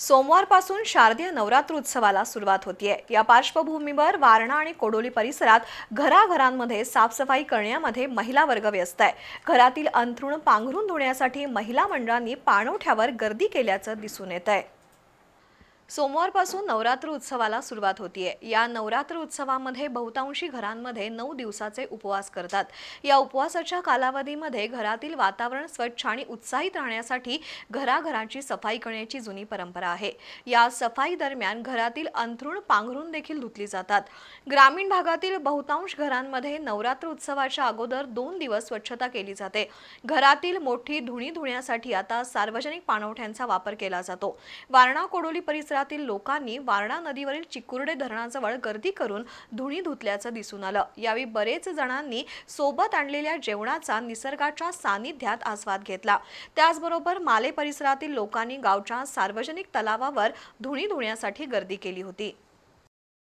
सोमवारपासून शारदीय नवरात्र उत्सवाला सुरुवात होतीये. या पार्श्वभूमीवर वारणा आणि कोडोली परिसरात घराघरांमध्ये साफसफाई करण्यामध्ये महिला वर्ग व्यस्त आहे. घरातील अंथरुण पांघरून धुण्यासाठी महिला मंडळांनी पाणवठ्यावर गर्दी केल्याचं दिसून येत आहे सोमवारपासून नवरात्र उत्सवाला सुरुवात होतीये. या नवरात्र उत्सवामध्ये बहुतांशी घरांमध्ये नऊ दिवसाचे उपवास करतात. या उपवासाच्या कालावधीमध्ये घरातील वातावरण स्वच्छ आणि उत्साहित राहण्यासाठी घराघरांची सफाई करण्याची जुनी परंपरा आहे. या सफाई दरम्यान घरातील अंथरुण पांघरून देखील धुतली जातात. ग्रामीण भागातील बहुतांश घरांमध्ये नवरात्र उत्सवाच्या अगोदर दोन दिवस स्वच्छता केली जाते. घरातील मोठी धुणी धुण्यासाठी आता सार्वजनिक पाणवठ्यांचा वापर केला जातो. वारणा कोडोली शहरातील लोकांनी वारणा नदीवरील चिकुर्डे धरणाजवळ गर्दी करून धुणी धुतल्याचं दिसून आलं. यावेळी बरेच जणांनी सोबत आणलेल्या जेवणाचा निसर्गाच्या सानिध्यात आस्वाद घेतला. त्याचबरोबर माले परिसरातील लोकांनी गावच्या सार्वजनिक तलावावर धुणी धुण्यासाठी गर्दी केली होती.